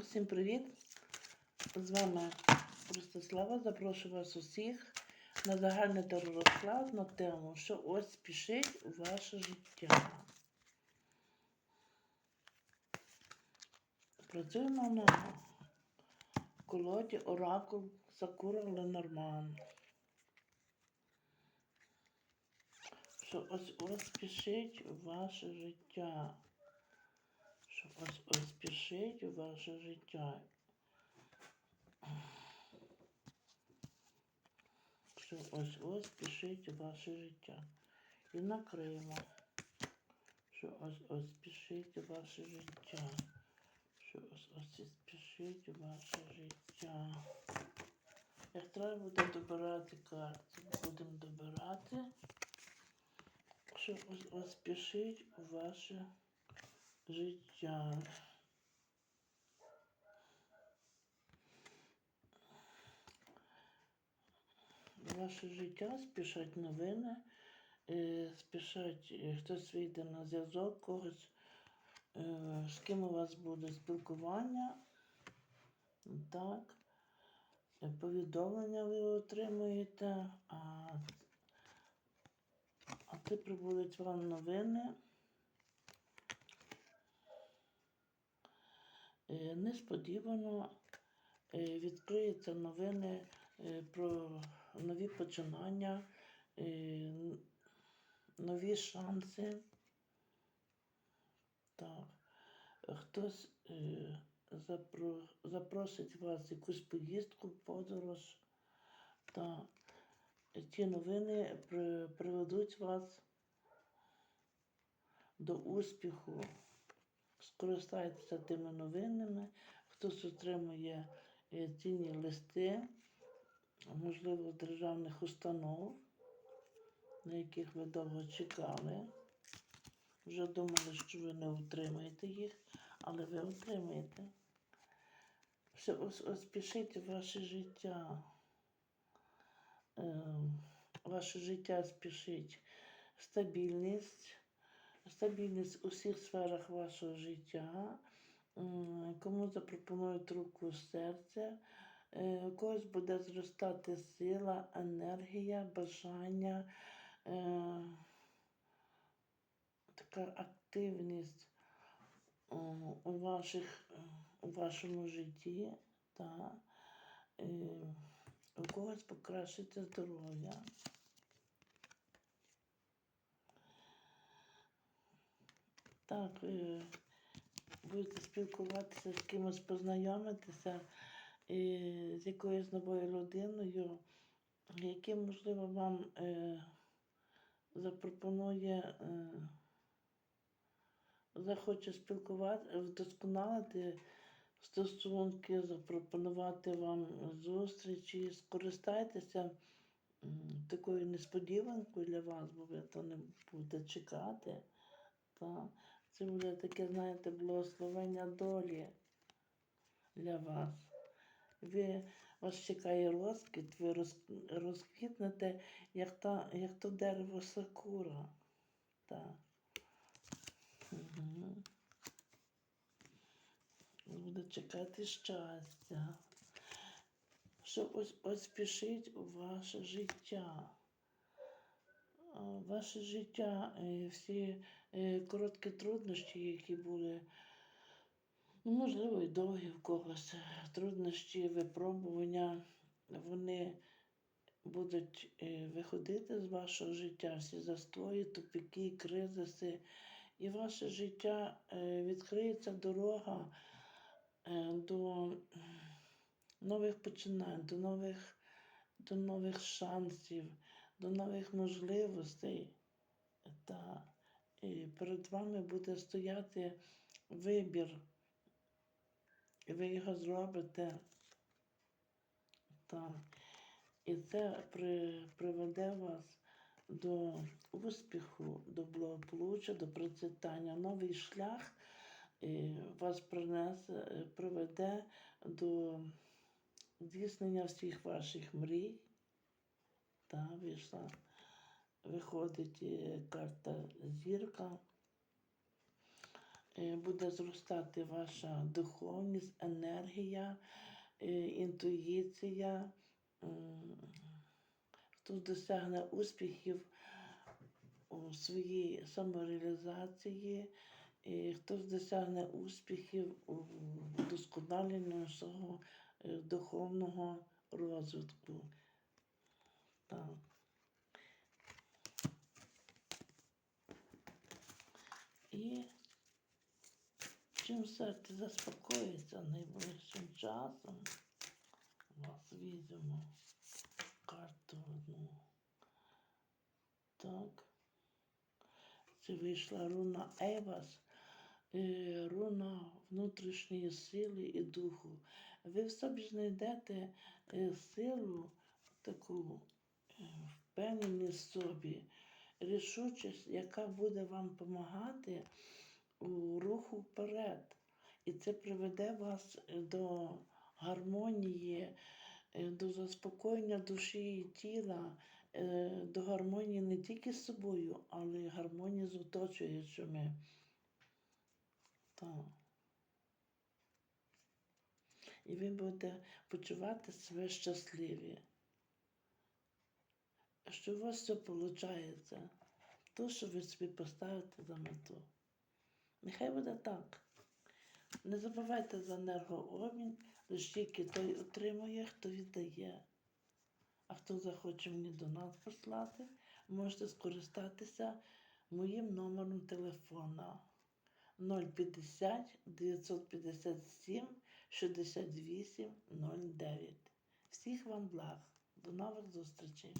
Усім привіт! З вами Ростислава. Запрошую вас усіх на загальний теророзклад на тему, що ось спішить ваше життя. Працюємо на колоді Оракул Сакура Ленорман. Що ось ось спішить ваше життя що ось у ваше життя. Що ось ось спішить у ваше життя. І накриємо. Що ось ось спішить у ваше життя. Що ось ось спішить у ваше життя. Як треба буде добирати карти, будемо добирати. Що ось ось спішить у ваше життя життя. Ваше життя спішать новини, е, спішать е, хтось вийде на зв'язок когось, е, з ким у вас буде спілкування. Так. Повідомлення ви отримуєте, а, а це прибудуть вам новини. Несподівано е, відкриються новини е, про нові починання, нові шанси. Так. Хтось запросить вас якусь поїздку, подорож. Та ті новини приведуть вас до успіху скористайтеся тими новинами, хтось отримує е, цінні листи, можливо, державних установ, на яких ви довго чекали. Вже думали, що ви не отримаєте їх, але ви отримаєте. Все, ось ваше життя. Е, ваше життя спішить стабільність стабільність у всіх сферах вашого життя, кому запропонують руку серця, е, у когось буде зростати сила, енергія, бажання, е, така активність у ваших, у вашому житті, та, е, у когось покращиться здоров'я. Так, е, будете спілкуватися з кимось, познайомитися е, з якоюсь новою людиною, яким, можливо, вам е, запропонує, захоче спілкувати, вдосконалити стосунки, запропонувати вам зустрічі, скористайтеся такою несподіванкою для вас, бо ви то не будете чекати. Так. Це буде таке, знаєте, благословення долі для вас. Ви, Вас чекає розквіт, ви роз, розквітнете, як та, як то дерево сакура. Так. Угу. Буде чекати щастя. Що ось ось у ваше життя. Ваше життя, е, всі Е, короткі труднощі, які були, ну, можливо, і довгі в когось. Труднощі, випробування, вони будуть е, виходити з вашого життя, всі застої, тупики, кризиси. І ваше життя е, відкриється дорога до нових починань, до нових, до нових шансів, до нових можливостей. Та і перед вами буде стояти вибір, і ви його зробите. Так. І це при, приведе вас до успіху, до благополуччя, до процвітання. Новий шлях і вас принесе, приведе до здійснення всіх ваших мрій. Та, вийшла виходить е, карта зірка. е, буде зростати ваша духовність, енергія, е, інтуїція. М, Хто досягне успіхів у своїй самореалізації, хтось досягне успіхів у вдосконаленні свого духовного розвитку. Так. І чим серце заспокоїться найближчим часом, вас візьмемо карту одну. Так. Це вийшла руна Евас, е, руна внутрішньої сили і духу. Ви в собі знайдете е, силу, таку впевненість в собі, рішучість, яка буде вам допомагати у руху вперед. І це приведе вас е, до гармонії, е, до заспокоєння душі і тіла, е, до гармонії не тільки з собою, але й гармонії з оточуючими. Так. І ви будете почувати себе щасливі. Що у вас все виходить, то, що ви собі поставите за мету. Нехай буде так. Не забувайте за енергообмін, лише тільки той отримує, хто віддає. А хто захоче мені до нас послати, можете скористатися моїм номером телефона 050 957 68 09. Всіх вам благ. До нових зустрічей!